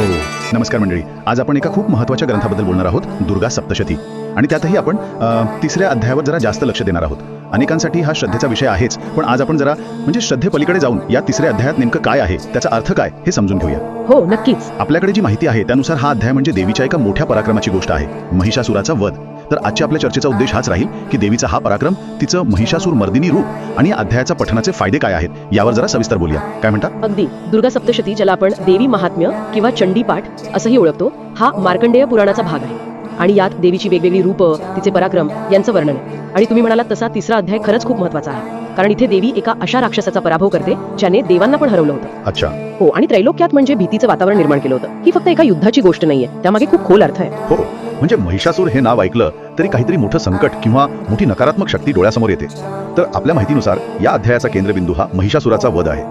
नमस्कार मंडळी. आज आपण एका खूप महत्त्वाच्या ग्रंथाबद्दल बोलणार आहोत दुर्गा सप्तशती. आणि त्यातही आपण तिसऱ्या अध्यायावर जरा जास्त लक्ष देणार आहोत. अनेकांसाठी हा श्रद्धेचा विषय आहेच पण आज आपण जरा म्हणजे श्रद्धेपलीकडे जाऊन या तिसऱ्या अध्यायात नेमकं काय आहे त्याचा अर्थ काय हे समजून घेऊया. हो नक्कीच. आपल्याकडे जी माहिती आहे त्यानुसार हा अध्याय म्हणजे देवीच्या एका मोठ्या पराक्रमाची गोष्ट आहे महिषासुराचा वध. तर आजच्या आपल्या चर्चेचा उद्देश हाच राहील की देवीचा हा पराक्रम तिचं महिषासूर मर्दिनी रूप आणि या अध्यायाचा पठणाचे फायदे काय आहेत यावर जरा सविस्तर बोलूया. काय म्हणता? अगदी. दुर्गा सप्तशती ज्याला आपण देवी महात्म्य किंवा चंडीपाठ असंही ओळखतो हा मार्कंडेय पुराणाचा भाग आहे. आणि यात देवीची वेगवेगळी रूपं तिचे पराक्रम यांचं वर्णन आहे. आणि तुम्ही म्हणालात तसा तिसरा अध्याय खरंच खूप महत्त्वाचा आहे. कारण इथे देवी एका अशा राक्षसाचा पराभव करते ज्याने देवांना पण हरवलं होतं. अच्छा. हो आणि त्रैलोक्यात म्हणजे भीतीचं वातावरण निर्माण केलं होतं. ही फक्त एका युद्धाची गोष्ट नाहीये. त्यामागे खूप खोल अर्थ आहे. हो. म्हणजे महिषासूर हे नाव ऐकलं तरी काहीतरी मोठं संकट किंवा मोठी नकारात्मक शक्ती डोळ्यासमोर येते. तर आपल्या माहितीनुसार या अध्यायाचा केंद्रबिंदू हा महिषासुराचा वध आहे.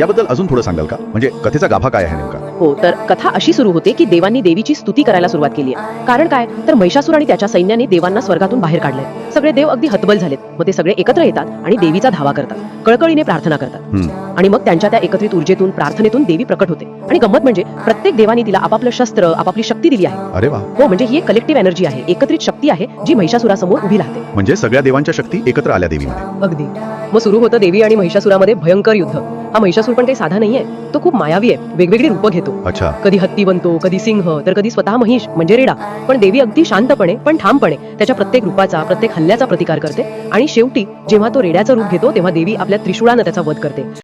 याबद्दल अजून थोडं सांगाल का? म्हणजे कथेचा गाभा काय आहे नेमका? हो तर कथा अशी सुरू होते की देवांनी देवीची स्तुती करायला सुरुवात केली आहे. कारण काय? तर महिषासूर आणि त्याच्या सैन्याने देवांना स्वर्गातून बाहेर काढलंय. सगळे देव अगदी हतबल झालेत. मग ते सगळे एकत्र येतात आणि देवीचा धावा करतात. कळकळीने प्रार्थना करतात. आणि मग त्यांच्या त्या एकत्रित ऊर्जेतून प्रार्थनेतून देवी प्रकट होते. आणि गंमत म्हणजे प्रत्येक देवानी तिला आपापलं शस्त्र आपापली शक्ती दिली आहे. अरे वा. हो म्हणजे ही एक कलेक्टिव्ह एनर्जी आहे. एकत्रित शक्ती आहे जी महिषासुरासमोर उभी राहते. म्हणजे सगळ्या देवांच्या शक्ती एकत्र आल्या देवीमध्ये. अगदी. मग सुरू होतं देवी आणि महिषासुरामध्ये भयंकर युद्ध. हा महिषासूर पण काही साधा नाहीये. तो खूप मायावी आहे. वेगवेगळी रूपं घेतो. अच्छा. कधी हत्ती बनतो कधी सिंह तर कधी स्वतः महिष म्हणजे रेडा. पण देवी अगदी शांतपणे पण ठामपणे त्याच्या प्रत्येक रूपाचा प्रत्येक हल्ल्याचा प्रतिकार करते. आणि शेवटी जेव्हा तो रेड्याचं रूप घेतो तेव्हा देवी आपल्या त्रिशूळानं त्याचा वध करते.